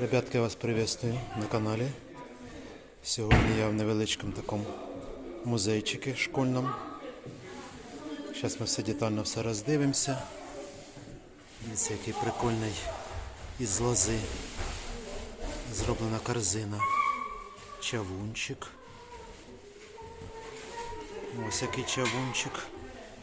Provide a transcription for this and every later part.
Ребятки, я вас приветствую на каналі. Сьогодні я в невеличкому такому музейчику школьному. Зараз ми все детально все роздивимося. Дивіться, який прикольний із лози зроблена корзина. Чавунчик. Ось який чавунчик.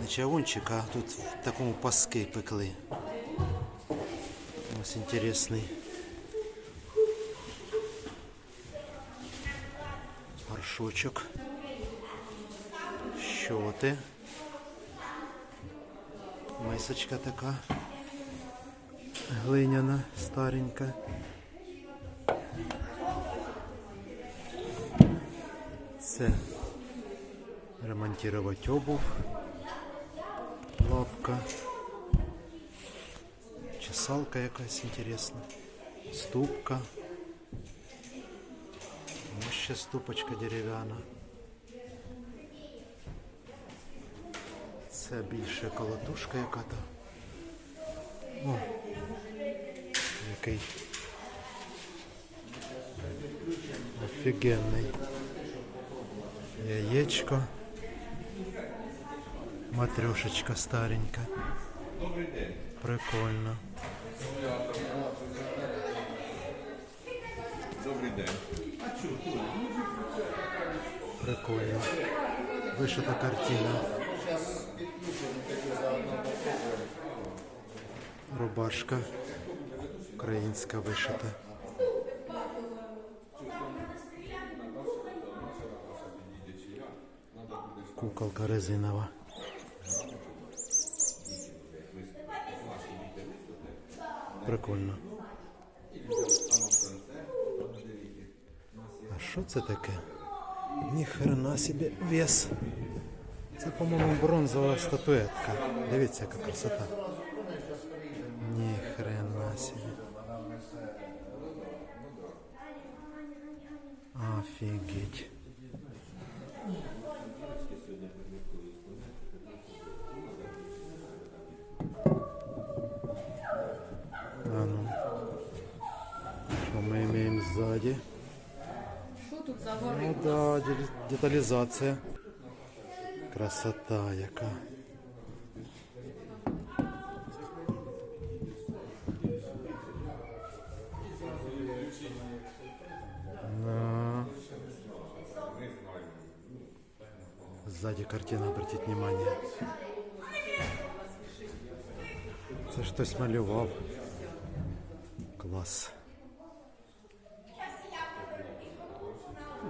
Не чавунчик, а тут в такому паски пекли. Ось інтересний. Горшочок. Щоти. Мисочка така. Глиняна, старенька. Це ремонтувати обув. Лапка. Чесалка якась інтересна. Ступка. Ще ступочка дерев'яна. Це більше колотушка яка-то. О, який офігенний. Яєчко. Матрешечка старенька. Прикольно. Добрий день. Прикольно. Вишита картина. Рубашка. Українська вишита. Куколка резинова. Прикольно. А що це таке? Ніхрена собі вес. Це, по-моєму, бронзова статуетка. Дивіться, яка красота. Ніхрена собі. Офігеть. А ну. Що ми маємо ззаді? Що тут за Ну гори? да, де- деталізація. Красота яка. Да. Сзади картина, обратіть внимание. Це ж хтось малював. Клас.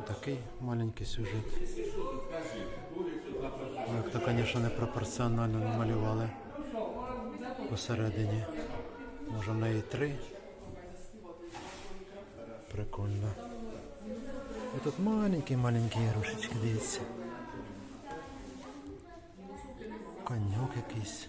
Такий маленький сюжет. Як то, звісно, не намалювали посередині. Може в неї три. Прикольно. І тут маленькі-маленькі ігрушечки, дивіться. Коньок якийсь.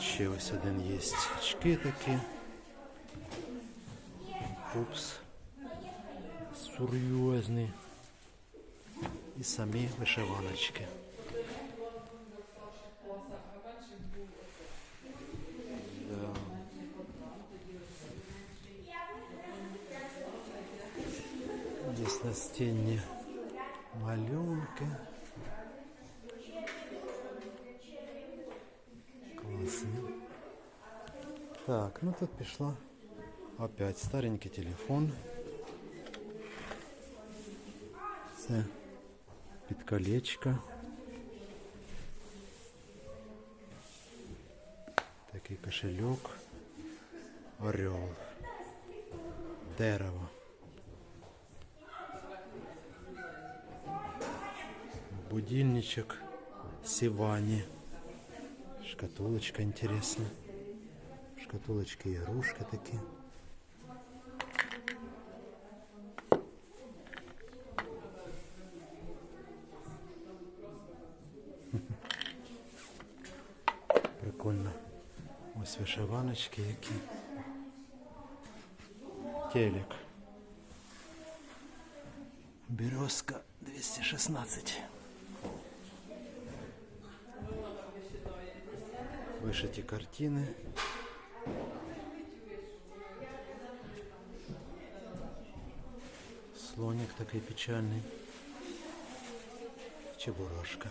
ще ось один є. Очки такі. Упс. Серйозні. І самі вишиваночки. Да. Здесь на стене малюнки. Так, ну тут пішла опять старенький телефон. Це під колечко. Такий кошельок. Орел. Дерево. Будильничек Сивани. Шкатулочка интересная. Шкатулочки игрушки такие. прикольно. Ось вишиваночки які. Телек. Березка 216. Вишиті картини. Слоник такий печальний. Чебурашка.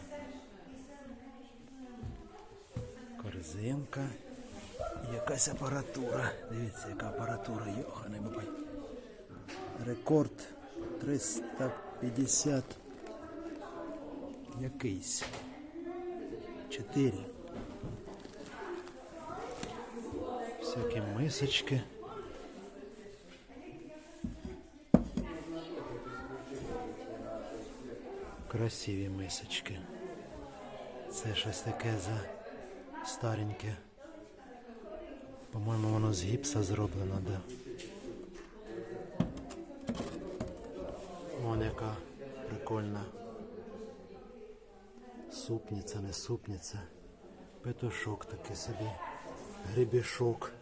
Корзинка. Якась апаратура. Дивіться, яка апаратура, йоханий бабай. Рекорд 350. Якийсь. 4. Всякі мисочки. Красиві мисочки. Це щось таке за стареньке. По-моєму, воно з гіпса зроблено, да. Вон яка прикольна. Супниця, не супниця. Петушок такий собі. Гребішок.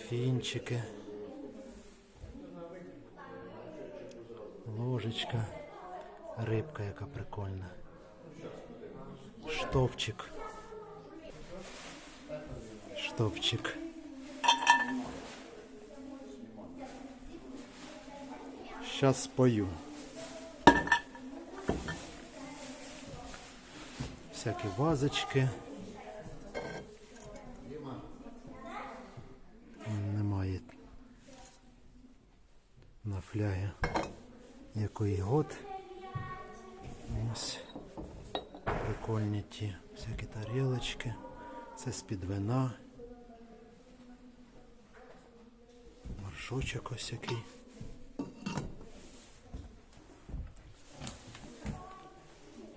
Графінчики. Ложечка. Рибка яка прикольна. Штовчик. Штовчик. Сейчас спою. Всякі вазочки. Немає на флягі який год. Ось прикольні ті всякі тарілочки. Це з-під вина. Маршочок ось який.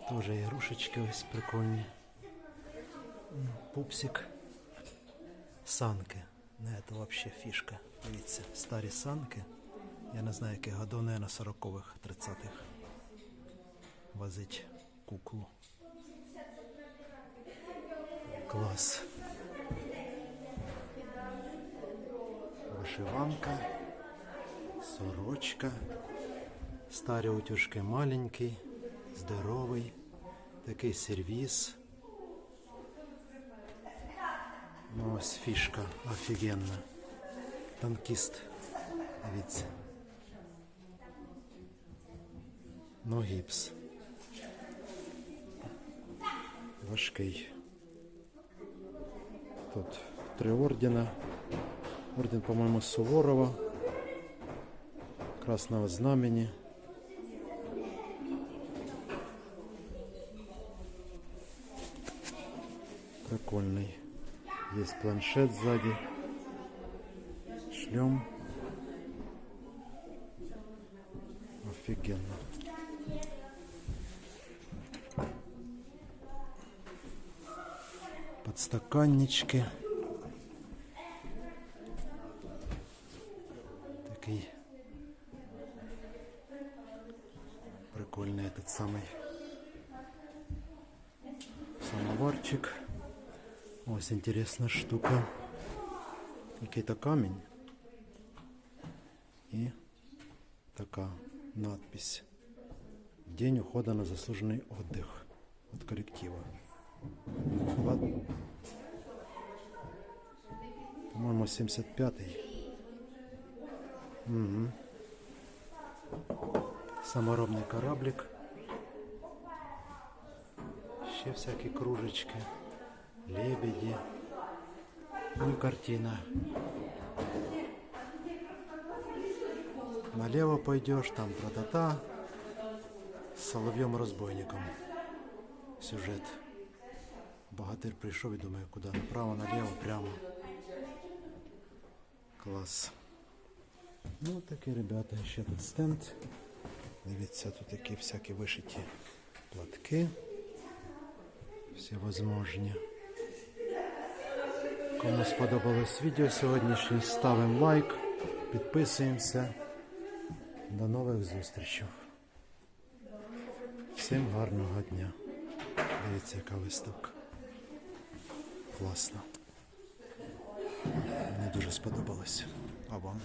Тоже ігрушечки ось прикольні. Пупсик. Санки. Не, це взагалі фішка. Дивіться, старі санки. Я не знаю, яких годов, на 40-х, 30-х. Возить куклу. Клас. Вишиванка, сорочка. Старі утюжки маленький, здоровий, такий сервіс. Ну, ось фішка офігенна. Танкіст. Дивіться. Ну, гіпс. Важкий. Тут три ордена. Орден, по-моєму, Суворова. Красного знамени. Прикольный. Есть планшет сзади. Шлем. Офигенно. Подстаканнички. Такий прикольний этот самий самоварчик. Ось интересная штука. Який-то камінь. І така надпись. День ухода на заслуженный отдых от коллектива. По-моему, 75-й. Угу. Саморобний кораблик. Ще всякі кружечки, лебеді. Ну и картина. Налево пойдешь, там тра-та-та. Соловьем-разбойником. Сюжет. Богатир прийшов і думає, куди направо, наліво, прямо. Клас. Ну, такі ребята, ще тут стенд. Дивіться, тут такі всякі вишиті платки. Всевозможні. Кому сподобалось відео сьогоднішнє, ставимо лайк, підписуємося. До нових зустрічей. Всім гарного дня. Дивіться, яка виставка. Класно. Мені дуже сподобалось. А вам?